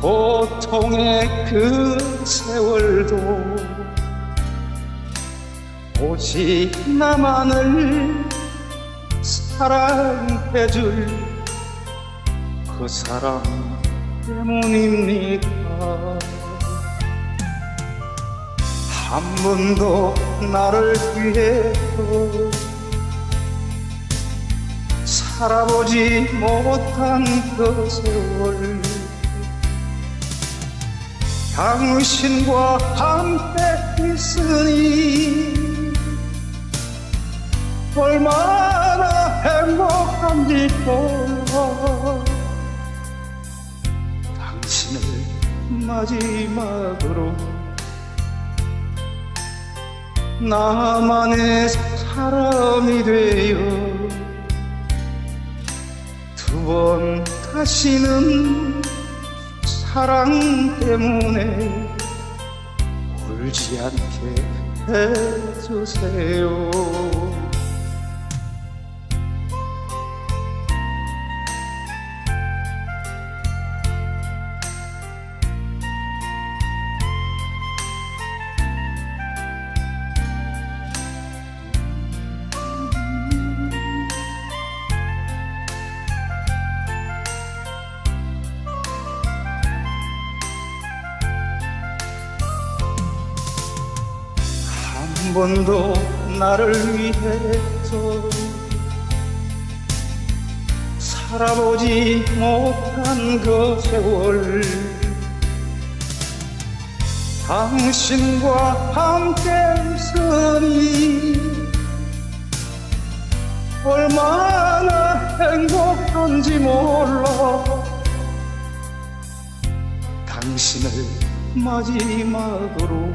고통의 그 세월도 오직 나만을 사랑해줄 그 사람 때문입니다. 한 번도 나를 위해서 살아보지 못한 그 세월 당신과 함께 있으니 얼마나 행복한지 몰라 당신을 마지막으로 나만의 사람이 되어 두 번 다시는 사랑 때문에 울지 않게 해주세요 번도 나를 위해서 살아보지 못한 그 세월. 당신과 함께 있으니 얼마나 행복한지 몰라. 당신을 마지막으로